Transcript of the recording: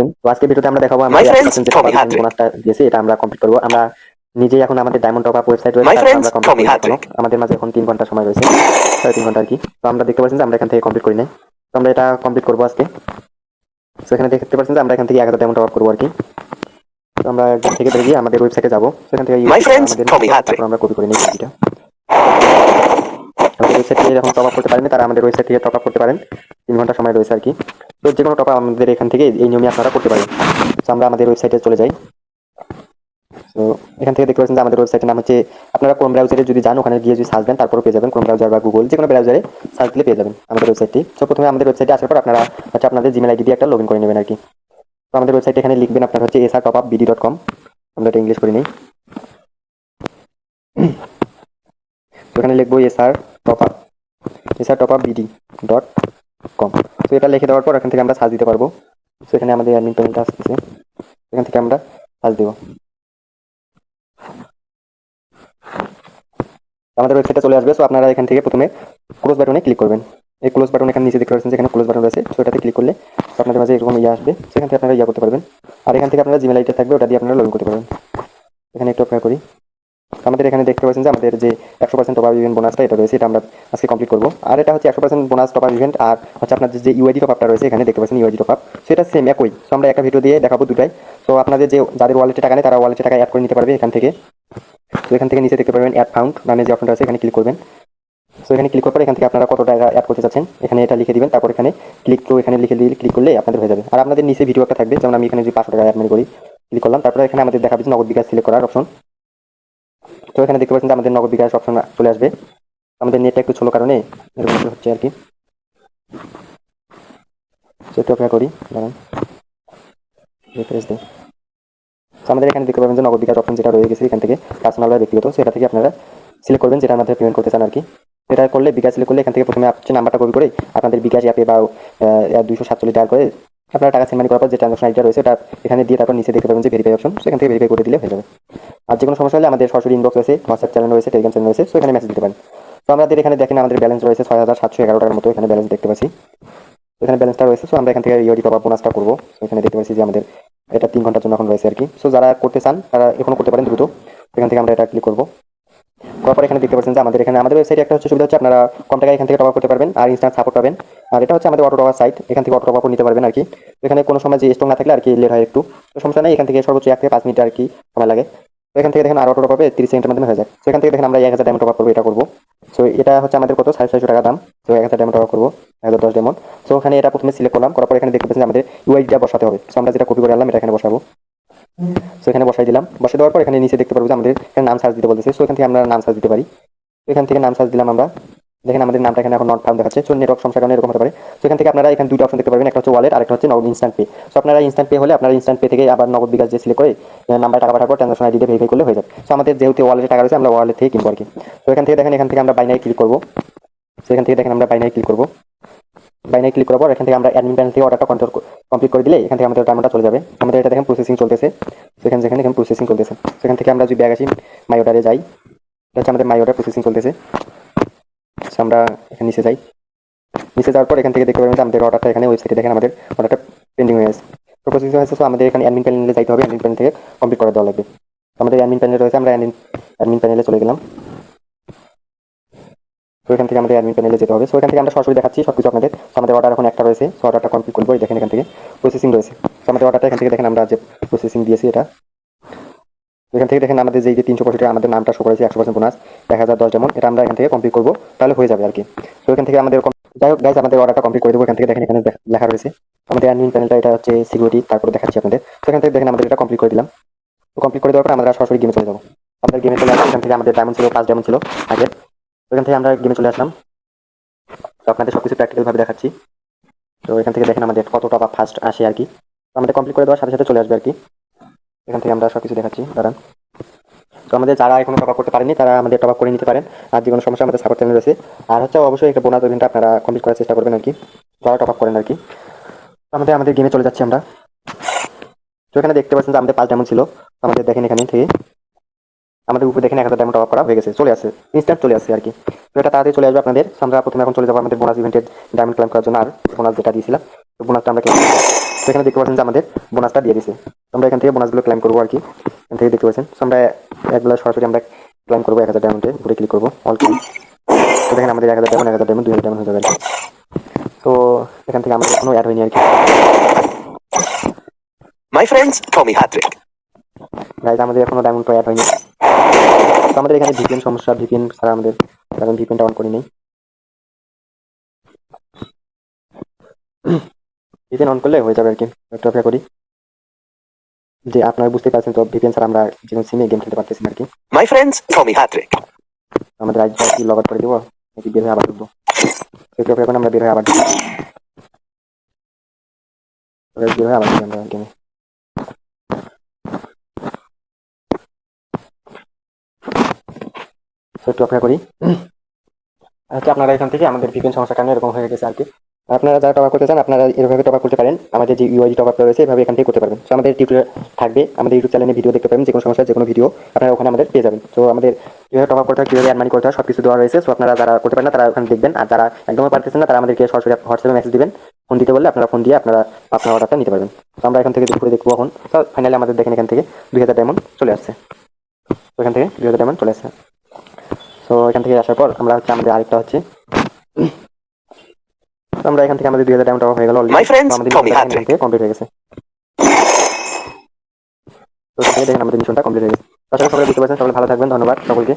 পাচ্ছেন তো আজকে ভিডিওতে আমরা দেখাবো আমরা My যে friends, 1% যে Tommy টাকা Hattrick. বোনাসটা দিয়েছি এটা আমরা কমপ্লিট করব। আমরা নিজেই এখন আমাদের ডায়মন্ড টপ আপ ওয়েবসাইট রয়েছে আমরা কমপ্লিট Tommy করি এখনও। Hattrick. আমাদের মাঝে এখন তিন ঘণ্টা সময় রয়েছে সাড়ে তিন ঘণ্টা আর কি। তো আমরা দেখতে পাচ্ছেন যে আমরা এখান থেকে কমপ্লিট করি নাই। তো আমরা এটা কমপ্লিট করব আজকে। তো এখানে দেখতে পাচ্ছেন যে আমরা এখান থেকে এক হাজার ডায়মন্ড টপ আপ করব আর কি। তো আমরা এখান থেকে বেরিয়ে আমাদের ওয়েবসাইটে যাব। সেখান থেকে. তারপর আমরা কপি করে নিই আমাদের ওয়েবসাইট থেকে যখন টপ আপ করতে পারেন তারা আমাদের ওয়েবসাইট থেকে টপ আপ করতে পারেন। তিন ঘণ্টা সময় রয়েছে আর কি। তো যে কোনো টপ আমাদের এখান থেকে এই নিয়মে আপনারা করতে পারেন। তো আমরা আমাদের ওয়েবসাইটে চলে যাই। তো এখান থেকে দেখতে পাচ্ছেন যে আমাদের ওয়েবসাইটের নাম হচ্ছে আপনারা কোন ব্রাউজারে যদি যান, ওখানে গিয়ে যদি সার্চ দেন, তারপরে পেয়ে যাবেন কোন ব্রাউজার বা গুগল যে কোনো ব্রাউজারে সার্চ দিলে পেয়ে যাবেন আমাদের ওয়েবসাইটটি তো প্রথমে আমাদের ওয়েবসাইটে আসার পর আপনারা হচ্ছে আপনাদের জিমেল আইডি দিয়ে একটা লগ ইন করে নেবেন আর কি। তো আমাদের ওয়েবসাইটে এখানে লিখবেন আপনার হচ্ছে SR top up BD dot com আমরা এটা ইংলিশ করে নিই। তো এখানে লিখব SR top up SR top up BD dot com তো এটা লিখে দেওয়ার পর এখান থেকে আমরা সার্চ দিতে পারব। তো এখানে আমাদের অ্যাডমিন প্যানেলটা আসতেছে। এখান থেকে আমরা সার্চ দেবো। আমাদের ওয়েবসাইটে চলে আসবে। সো আপনারা এখান থেকে প্রথমে ক্লোজ বাটনে ক্লিক করবেন। এই ক্লোজ বাটন এখানে নিচে দেখতে পাচ্ছেন যেখানে ক্লোজ বাটন রয়েছে। সেটাতে ক্লিক করলে আপনাদের মাঝে এরকম ইয়ে আসবে। সেখান থেকে আপনারা ইয়া করতে পারবেন। আর এখান থেকে আপনারা জিমেল আইডি থাকবে, ওটা দিয়ে আপনারা লগ করতে পারবেন। এখানে একটু অপেক্ষা করি। আমাদের এখানে দেখতে পাচ্ছেন যে আমাদের যে একশো পার্সেন্ট টপ ইভেন্ট বোনাসটা এটা রয়েছে, এটা আমরা আজকে কমপ্লিট করব। আর এটা হচ্ছে একশো পার্সেন্ট বোনাস টপ ইভেন্ট আর হচ্ছে আপনাদের যে ইউআইডি টপ আপটা রয়েছে, এখানে দেখতে পাচ্ছেন ইউআইডি টপ আপ সেটা সেম একই। সো আমরা একটা ভিডিও দিয়ে দেখাবো দুটাই। তো আপনাদের যে যাদের ওয়ালেটে টাকা নেই, তারা ওয়ালেটে টাকা অ্যাড করে নিতে পারবে এখান থেকে। তো এখান থেকে নিচে দেখতে পারবেন অ্যাড ফাউন্ড নামে যে অপশনটা আছে, এখানে ক্লিক করবেন। সো এখানে ক্লিক করার পর এখান থেকে আপনারা কত টাকা অ্যাড করতে চাচ্ছেন, এখানে এটা লিখে দিবেন। তারপর এখানে ক্লিক তো এখানে লিখে দিয়ে ক্লিক করলে আপনাদের হয়ে যাবে। আর আপনাদের নিচে ভিডিও একটা থাকবে, যেমন আমি এখানে যদি পাঁচশো টাকা অ্যাড করি ক্লিক করলাম। তারপরে এখানে আমাদের দেখাবে নগদ বিকাশ সিলেক্ট করার অপশন তো এখানে দেখতে পাচ্ছেন আমাদের নগদ বিকাশ অপশন চলে আসবে। আমাদের নেটটা একটু ছোট কারণে এরকম হচ্ছে আর কি সেটা অপেক্ষা করি, দাঁড়ান। আমাদের এখানে দেখতে পাবেন যে নগদ বিকাশ অপশন যেটা রয়ে গেছে এখান থেকে পার্সোনাল ব্যক্তিগত, সেটা থেকে আপনারা সিলেক্ট করবেন, যেটা আমাদের পেমেন্ট করতে চান আর কি এটা করলে বিকাশ সিলেক্ট করলে এখান থেকে প্রথমে হচ্ছে নাম্বারটা কপি করে আপনাদের বিকাশ অ্যাপে বা দুইশো সাতচল্লিশ টাকা করে আপনারা টাকা সেন্ড মানি করার পর যে ট্রানজাকশন আইডিটা রয়েছে, ওটা এখানে দিয়ে তারপর নিচে দেখতে পাবেন যে ভেরিফাই অপশন সেখান থেকে ভেরিফাই করে দিলে হয়ে যাবে। আর যে কোনো সমস্যা হলে আমাদের সরাসরি ইনবক্স রয়েছে হোয়াটসঅ্যাপ চ্যানেল রয়েছে টেলিগ্রাম চ্যানেল রয়েছে সো এখানে মেসেজ দিতে পারেন। তো আমাদের এখানে দেখেন আমাদের ব্যালেন্স রয়েছে ছয় হাজার সাতশো এগারো টাকার মতো এখানে ব্যালেন্স দেখতে পাচ্ছি। এখানে ব্যালেন্সটা রয়েছে সো আমরা এখান থেকে ইউডি টপ বোনাসটা করব। এখানে দেখতে পাচ্ছি যে আমাদের এটা তিন ঘণ্টার জন্য এখন রয়েছে আর কি। সো যারা করতে চান, তারা এখনও করতে পারেন দ্রুত। এখান থেকে আমরা এটা ক্লিক করব। করার এখানে দেখতে পাচ্ছেন যে আমাদের এখানে, আমাদের ওয়েবসাইটে একটা হচ্ছে সুবিধা হচ্ছে, আপনারা কম টাকায় এখান থেকে টপ করতে পারবেন আর ইনস্ট্যান্ট সাপোর্ট পাবেন। আর এটা হচ্ছে আমাদের অটো টপার সাইট এখান থেকে অটো টপ নিতে পারবেন আর কি। এখানে কোনো সময় যে স্টক না থাকলে আর কি লেট হয় একটু। তো সমস্যা নেই, এখান থেকে সর্বোচ্চ এক থেকে পাঁচ মিনিট আর কি সময় লাগে। তো এখান থেকে দেখেন আর অটো টপ হবে তিরিশ সেকেন্ডের মাধ্যমে হয়ে যায়। তো এখান থেকে দেখেন আমরা এক হাজার ডায়মন্ড টপ করব, এটা করব। সো এটা হচ্ছে আমাদের কত? সাড়ে ছয়শো টাকা দাম। তো এক হাজার ডায়মন্ড টপ করব, এক হাজার দশ ডায়মন্ড সো ওখানে এটা প্রথমে সিলেক্ট করলাম, করার পর এখানে দেখতে পাচ্ছেন আমাদের ইউআইডিটা বসাতে হবে। সো আমরা যেটা কপি করে আনলাম, এটা এখানে বসাবো। সো এখানে বসাই দিলাম। বসাই দেওয়ার পর এখানে নিচে দেখতে পারব যে আমাদের এখানে নাম সার্চ দিতে বলতেছে। সো এখান থেকে আমরা নাম সার্চ দিতে পারি। এখান থেকে নাম সার্চ দিলাম আমরা। দেখেন আমাদের নামটা এখানে এখন নট ফাউন্ড দেখাচ্ছে। সো নেটওয়ার্ক সমস্যার কারণে এরকম হতে পারে। তো এখান থেকে আপনারা এখানে দুটো অপশন দেখতে পারবেন। একটা হচ্ছে ওয়ালেট আর একটা হচ্ছে নগদ ইনস্ট্যান্ট পে সো আপনারা ইনস্ট্যান্ট পে হলে আপনারা ইনস্ট্যান্ট পে থেকে আবার নগদ বিকাশ যে সিলেক্ট করে নাম্বার টাকা পাঠার পর ট্রানজাকশন আইডি ভেরিফাই করলে হয়ে যাবে। সো আমাদের যেহেতু ওয়ালেটে টাকা রয়েছে, আমরা ওয়ালেট থেকে কিনবো আর কি। তো এখান থেকে দেখেন, এখান থেকে আমরা বাইনারি ক্লিক করব। তো এখান থেকে দেখেন আমরা বাইনারি ক্লিক করব। বাইনারি ক্লিক করার পর এখান থেকে আমরা অ্যাডমিন প্যানেল থেকে অর্ডারটা কন্ট্রোল কমপ্লিট করে দিলে এখান থেকে আমাদের টাইমটা চলে যাবে। আমাদের এটা দেখেন প্রসেসিং চলতেছে। সেখানে যেখানে এখানে প্রসেসিং চলতেছে। সেখান থেকে আমরা যদি ব্যাগ আসি মাই অর্ডারে যাই এটা হচ্ছে আমাদের মাই অর্ডার প্রসেসিং চলতেছে। So, আমরা এখানে নিচে যাই। নিচে যাওয়ার পর এখান থেকে দেখতে পাবেন যে আমাদের অর্ডারটা এখানে ওয়েবসাইটে দেখেন আমাদের অর্ডারটা পেন্ডিং হয়ে আছে তো প্রসেসিং হয়েছে সো আমাদের এখানে অ্যাডমিন প্যানেলে যাইতে হবে। অ্যাডমিন প্যানেল থেকে কমপ্লিট করে দেওয়া লাগবে। আমাদের অ্যাডমিন প্যানেলে রয়েছে আমরা অ্যাডমিন প্যানেলে চলে গেলাম। তো এখান থেকে আমাদের অ্যাডমিন প্যানেলে যেতে হবে সো এখান থেকে আমরা সরাসরি দেখাচ্ছি সব কিছু আপনাদের আমাদের অর্ডার এখন একটা রয়েছে সো অর্ডারটা কমপ্লিট করব দেখেন এখান থেকে প্রসেসিং রয়েছে So, আমাদের অর্ডারটা এখান থেকে দেখেন আমরা যে প্রসেসিং দিয়েছি এটা এখান থেকে দেখেন আমাদের যে তিনশো টাকা আমাদের নামটা শো করেছে একশো পার্সেন্ট বোনাস এক হাজার দশ যেমন এটা আমরা এখান থেকে কমপ্লিট করব তাহলে হয়ে যাবে আর কি তো এখান থেকে আমাদের যাই হোক গাইজ আমাদের অর্ডারটা কমপ্লিট করে দেবো এখান থেকে দেখেন এখানে লেখা রয়েছে আমাদের অ্যাডমিন প্যানেলটা এটা হচ্ছে সিকিউরিটি তারপরে দেখাচ্ছি আপনাদের তো এখান থেকে দেখেন আমাদের এটা কমপ্লিট করে দিলাম তো কমপ্লিট করে দেওয়ার পর আমরা সরাসরি গেমে চলে যাব আমাদের গেমে চলে আসলাম এখান থেকে আমাদের ডায়মন্ড ছিল পাঁচ ডায়মন্ড ছিল আগে তো এখান থেকে আমরা গেমে চলে আসলাম। তো আপনাদের সবকিছু প্র্যাকটিক্যাল ভাবে দেখাচ্ছি। তো এখান থেকে দেখেন আমাদের কত টাকা ফার্স্ট আসে আর কি। তো আমাদের কমপ্লিট করে দেওয়ার সাথে সাথে চলে আসবে আর কি। এখান থেকে আমরা সবকিছু দেখাচ্ছি, দাঁড়ান। তো আমাদের যারা এখনও টপ আপ করতে পারেনি তারা আমাদের টপ আপ করে নিতে পারেন। আর যে কোনো সমস্যা, আমাদের সাপোর্ট চ্যানেল রয়েছে। আর হচ্ছে অবশ্যই একটা বোনাস ইভেন্টটা আপনারা কমপ্লিট করার চেষ্টা করবেন আর কি। যারা টপ আপ করেন আর কি। তো আমাদের আমাদের গেমে চলে যাচ্ছি আমরা। তো এখানে দেখতে পাচ্ছেন যে আমাদের পাঁচ ডায়মন্ড ছিল। আমাদের দেখেন এখানে থেকে। আমাদের উপরে দেখেন এক হাজার ডায়মন্ড টপ আপ করা হয়ে গেছে চলে আসে ইনস্ট্যান্ট চলে আসে আর কি। তো এটা তাড়াতাড়ি চলে আসবে আপনাদের। আমরা প্রথমে এখন চলে যাব আমাদের বোনাস ইভেন্টের ডায়মন্ড ক্লাইম করার জন্য। আর বোনাস যেটা দিয়েছিলাম তো বোনাসটা আমরা এখানে দেখতে পাচ্ছেন যে আমাদের বোনাসটা দিয়ে দিছে তো আমরা এখান থেকে বোনাসগুলো ক্লাইম করব আর কি। এখান থেকে দেখতে পাচ্ছেন আমরা একবেলা সরাসরি আমরা ক্লাইম করব এক হাজার ডায়মন্ডে উপরে ক্লিক করব অল ক্লাইম তো দেখেন আমাদের এক হাজার ডায়মন্ড এক হাজার ডায়মন্ড দুই হাজার ডায়মন্ড হয়ে যাবে তো এখান থেকে আমাদের কোনো অ্যাড হয়নি আর কি। My friends, Tommy Hattrick. Guys আমাদের এখনও ডায়মন্ড অ্যাড হয়নি। আমাদের এখানে ভিপিএন সমস্যা ভিপিএন ছাড়া আমাদের এখন ভিপিএনটা অন করি নেই। ভিপিএন অন করলে হয়ে যাবে আর কি একটু অপেক্ষা করি। যে আপনারা বুঝতে পারছেন তো ভিপিএন ছাড়া আমরা যে কোনো সিমে গেম খেলতে পারতেছি আর কি। My friends, Tommy Hattrick. আমাদের আজ কি লগ আউট করে দেবো? নাকি বের হয়ে আবার ঢুকবো? একটু অপেক্ষা করে আমরা বের হয়ে আবার ঢুকবো। বের হয়ে আবার ঢুকি আমরা গেমে একটু অপেক্ষা করি। আচ্ছা আপনারা এখান থেকে আমাদের ভিপিএন সমস্যার কারণে এরকম হয়ে গেছে আর কি আপনারা যারা টপ করতে চান, আপনারা এভাবে টপ করতে পারেন। আমাদের যে ইউআইডি টপ রয়েছে, এভাবে এখান থেকে করতে পারবেন। তো আমাদের টিউটোরিয়াল থাকবে, আমাদের ইউটিউব চ্যানেলে ভিডিও দেখতে পাবেন যে কোনো সমস্যা যে কোনো ভিডিও আপনারা ওখানে আমাদের পেয়ে যাবেন। তো আমাদের কীভাবে টপ করতে হয়, কীভাবে অ্যাড মানি করতে হয় সব কিছু দেওয়া রয়েছে। সো আপনারা যারা করতে পারেন না, তারা ওখানে দেখবেন। আর যারা একদমই পারতেছেন না, তারা আমাদেরকে সরাসরি হোয়াটসঅ্যাপে মেসেজ দিবেন। ফোন দিতে বললে আপনারা ফোন দিয়ে আপনারা আপনার অর্ডারটা নিতে পারবেন। তো আমরা এখান থেকে দুপুরে দেখব এখন। তো ফাইনালি আমাদের দেখেন এখান থেকে দুই হাজার ডায়মন্ড চলে আসছে। এখান থেকে দুই হাজার ডায়মন্ড চলে আসছে। তো এখান থেকে আসার পর আমরা হচ্ছে আমাদের আরেকটা হচ্ছে আমরা এখান থেকে আমাদের দুই হাজার ডায়মন্ড হয়ে গেল আমাদের কমপ্লিট হয়ে গেছে। তো দেখেন আমাদের মিশনটা কমপ্লিট হয়ে গেছে। আশা করি সবাই বুঝতে পারছেন সবাই ভালো থাকবেন ধন্যবাদ সকলকে।